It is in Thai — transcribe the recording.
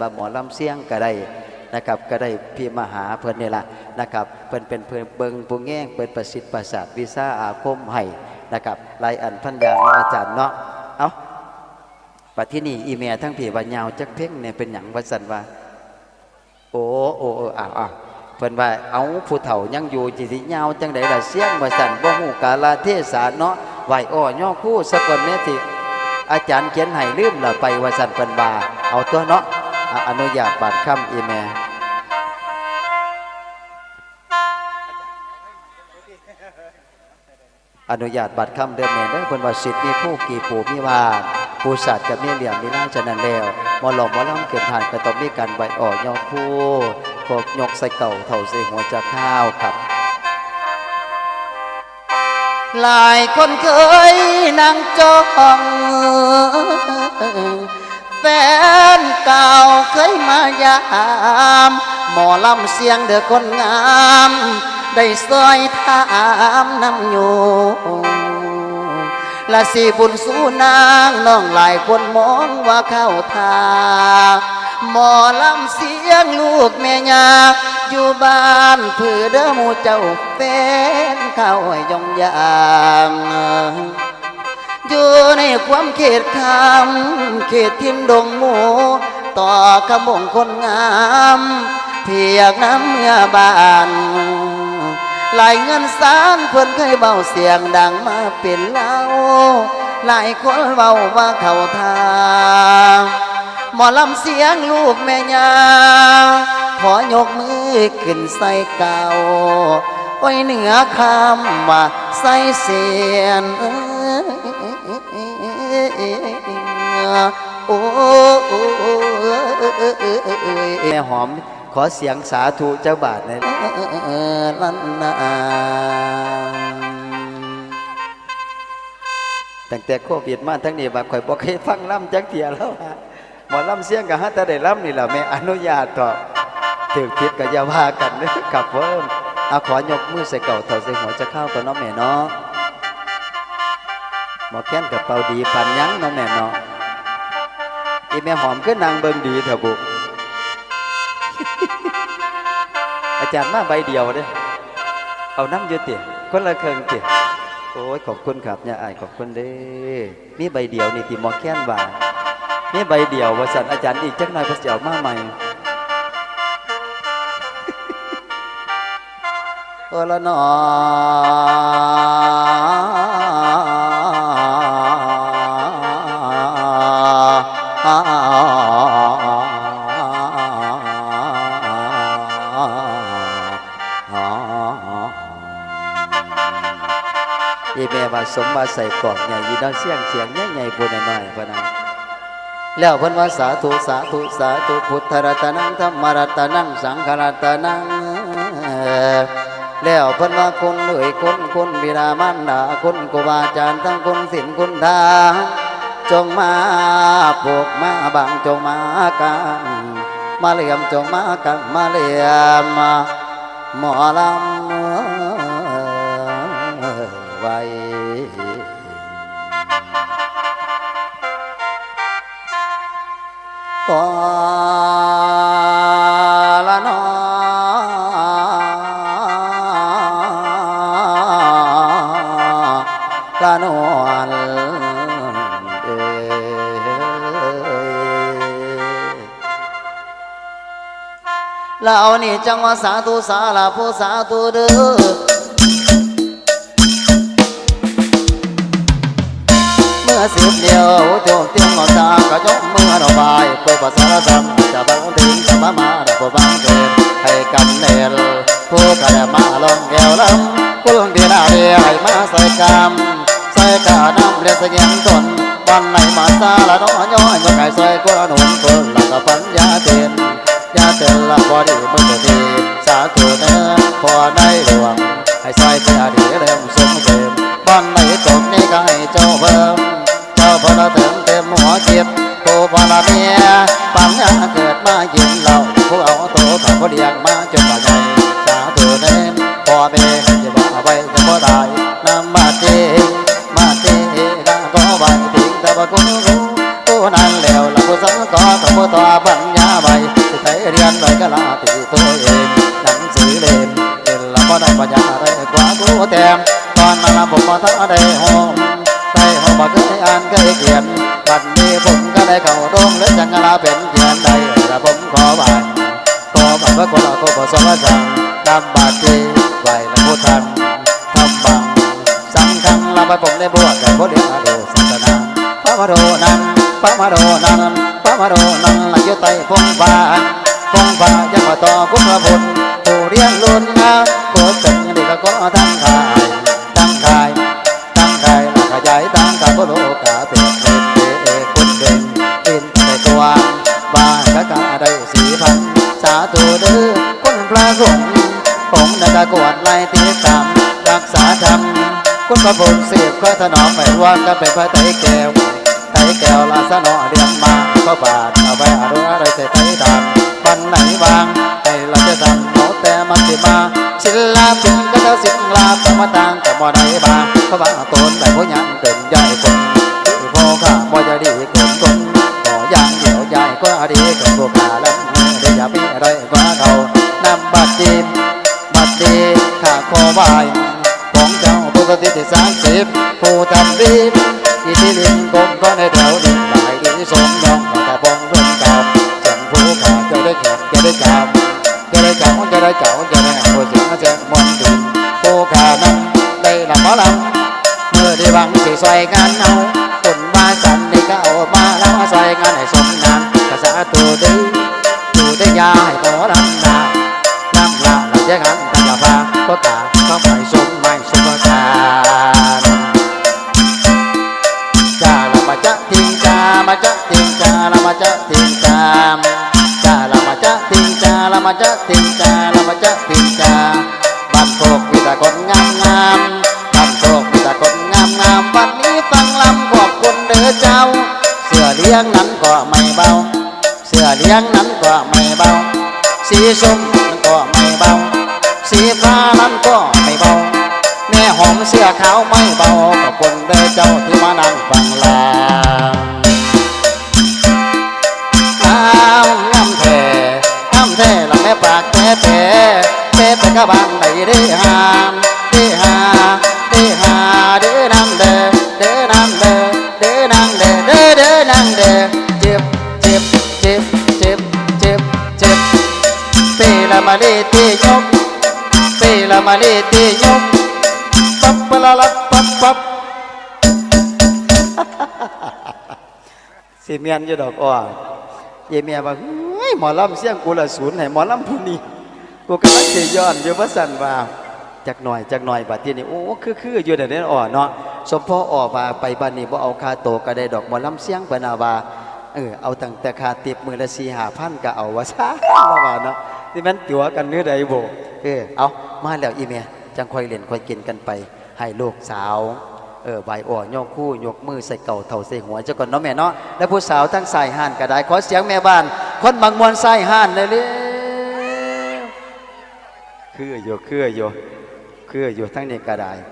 บาหมอลำเสียงก็ได้นะครับก็ได้พี่มหาเพิ่นนี่ล่ะนะครับเพิ่นเป็นเพิ่นเบิงผู้แง่งเปิดประสิทธิ์ประสาทวิชาอาคมให้นะครับลายอันพันอย่างเนาอาจารย์เนาะเอาปัที่นี่อีเมียทั้งผีว่ายาวจักเพ่งเนี่ยเป็นหยังว่าสันว่า โอ้โอ้อออ้าวอ้าวเพิ่นว่าเอาผู้เฒ่ายังอยู่จิสิยาวจังไดล่ะเสียงว่าสั่นบ่ฮู้กาลาเทศะเนาะไหวอ้อย่อคู่สะกดแม่ติอาจารย์เขียนให้ลืมละไปว่าสั่นเพิ่นว่าเอาตัวเนาะ อนุญาตบาดคำอีแม่อนุญาตบัตรคำเดิมแม่เด้อเพิ่นว่าสิทธิ์มีคู่กี่ปู่มีว่าผู้ศาสตร์กับมีเหลี่ยมมีล่างฉะนั้นแล้วมอหลอมมอลำเกิดผ่านก็ต้องมีการไหวอ่อย่อคู่พวกยกใส่เก่าเท่าใส่หัวจะข้าวครับ หลายคนเคยนั่งจ้อง แฟนเก่าเคยมายามหมอลำเสียงเด้อคนงาม ได้ซอยถามน้ำอยู่ละสีบุญสู้นางน้องหลายคนมองว่าเข้าทาหมอลำเสียงลูกแม่ยาอยู่บ้านเพื่อเด้อมูเจ้าเป็นเข้าหยองยาม อยู่ในความเขตคำเขตทิมดงหมู ต่อขมงคนงามเพียกน้ำเมื่อบานหลายเงินสารเพิ่นเคยเบาเสียงดังมาเป็นเล่าหลายคนเบาว่าเขาทาหมอลำเสียงลูกแม่ยาขอยกมือขึ้นใส่เก่าโอ้เหนือคำว่าใส่เสียน โอ้แม่หอมขอเสียงสาธุเจ้าบาทนอยลันนาตั้งแต่โควิดมาทั้งนี้ว่าข่อยบอกให้ฟังล่ำจักเทียแล้วฮะหมอล่ำเสียงกับฮัตแต่ได้ล่ำนี่แหละแม่อนุญาตต่อถือทิศกับยาว่ากันเด้อกับเพิ่มเอาขอยกมือใส่เก่าเท่าใส่หัวจะเข้าตัวน้องแม่เนาะ หมอแค้นกับเป่าดีปันยั้งน้องแม่เนาะอีแม่หอมก็นางเบิงดีเถอะบุอาจารย์มาใบเดียวเด้เอาน้ำอยืดเตี๋ยคนละเครื่องเตี๋ยโอ้ยขอบคุณครับเนี่ยอายขอบคุณเด้มีใบเดียวนี่ติหมอแค้นว่ามีใบเดียวว่าสันอาจารย์อีกจักหน่อยเพอจะเอามาใหม่โอละนอ อีแม่ว่าสมมาใส่กรอบใหญ่ยีดาวเสียงเสียงใหญ่ๆบุญหน่อยๆพะนแล้วพิ่นว่าสาธุสาธุสาธุพุทธรัตนังธรรมรัตนังสังฆรัตนังแล้วพิ่นว่าคุณเอ่ยคุณคุณบิดามารดาคุณครูบาจารย์ทั้งคุณศีลคุณทาน จงมาปลูกมาบังจงมากัน มาเลี่ยมจงมากันมาเลี่ยมหมอลำไว้กอน เรานี่จังว่าสาธุสาลาผู้สาธุเด้อเมื่อสิบเดียวโจมเตียงหมอตากระยกมือดอกไม้เพื่อภาษาธรรมจะบังถึงจะมามาดอกบังเกิดให้กันเนรผู้กระดมาลงแก้วลำกุลงดีนาเดียให้มาใส่กามใส่กาน้ำเรียนเสียงตนวันไหนมาซาละน้อยย้อยยกไก่ใส่กุลหนุนกุลละกับปัญญาเตียน ยาเตียนละบอดีมือดีสาธุเนื้อพอได้หลวงให้ใส่เสื้อดีาลนาผมมาทั้ได้ห้องไปห้องบักเคยอ่านเคยเขียนบัดนี้ผมก็ได้เข้าโรงเล่นจังลาเป็นเขียนได้แต่ผมขอบานขอบานเพื่อคนละคนผสมสั่งนำบาตรีไหวและผู้ทันทำบังสังฆังลำไปผมได้บวชแต่ผู้เดีอาดูสันตนาพระมโรนันพระมโรนันพระมโรนันละยไติพงฟ้าพงฟ้ายังมาต่อคุณพระบุญผู้เรียนลุ้นเะาโคตรตึงดีก็ก็ทั้งขาย ก็ผมเสียบข้าถนอมไม่ว่าก็เป็นพระไตรแก้วไตรแก้วลาสนอเรียงมาก็บาดเอาไปอารุอะไรใส่ไตรดำปันไหนบางไห้เราจะดังโนแต่มันสิมาศิลปินก็จะสิงลาประมาต่างกับบ่ได้บางเพราะว่าตนแต่ผู้ยังเกินใหญ่คน งจ้าละมาจะติงจ้าละมาจะติงจ้าบ้านโคกมีแต่คนงามงามบ้านโคกมีแต่คนงามงามวันนี้ตั้งลำขอบคุณเด้อเจ้า เสื้อเลี้ยงนั้นก็ไม่เบา เสื้อเลี้ยงนั้นก็ไม่เบา สีส้มนั้นก็ไม่เบา สีฟ้านั้นก็ไม่เบา แม่หอมเสื้อขาวไม่เบาขอบคุณเด้อเจ้าที่มานั่งฟังลา แท่แท่แท่เป็นกระบังได้เด้หามเด้หาเด้หาเด้น้ำเด้เด้น้ำเด้เด้น้ำเด้เด้เด้น้ำเด้เจ็บเจ็บเจ็บเจ็บเจ็บเจ็บเปละมาเลตียกเปละมาเลตียกปั๊บปะละละปั๊บปั๊บสิเมียนอยู่ดอกอ้อเยเมียว่าเฮ้ยหมอลำเสียงกูละศูนย์ให้หมอลำผู้นี้ กูกำลังสิย้อนอยู่ว่าสั่นว่าจักหน่อยจักหน่อยบัดทีนี้โอ้คือคืออยู่เดนี้อ้อเนาะสมพ่ออ้อว่าไปบ้านนี้บ่เอาคาโตก็ได้ดอกมอลำเสียงเพิ่นน่ะว่าเออเอาตั้งแต่คาติบมือละ4 5พันก็เอาว่าซะว่าว่าเนาะนี่มันตัวกันเนื้อใดบ่เออเอามาแล้วอีเมียจังคอยเล่นคอยกินกันไป ให้ลูกสาวเออใบอ่อนโยกคู่ยกมือใส่เก่าเท่าใส่หัวเจ้าก่อนเนาะแม่เนาะแล้วผู้สาวทั้งสายห่านก็ได้ขอเสียงแม่บ้าน คนบางมวลสายห่านเลยเลย คืออยู่คืออยู่คืออยู่ทั้งนี้ก็ได้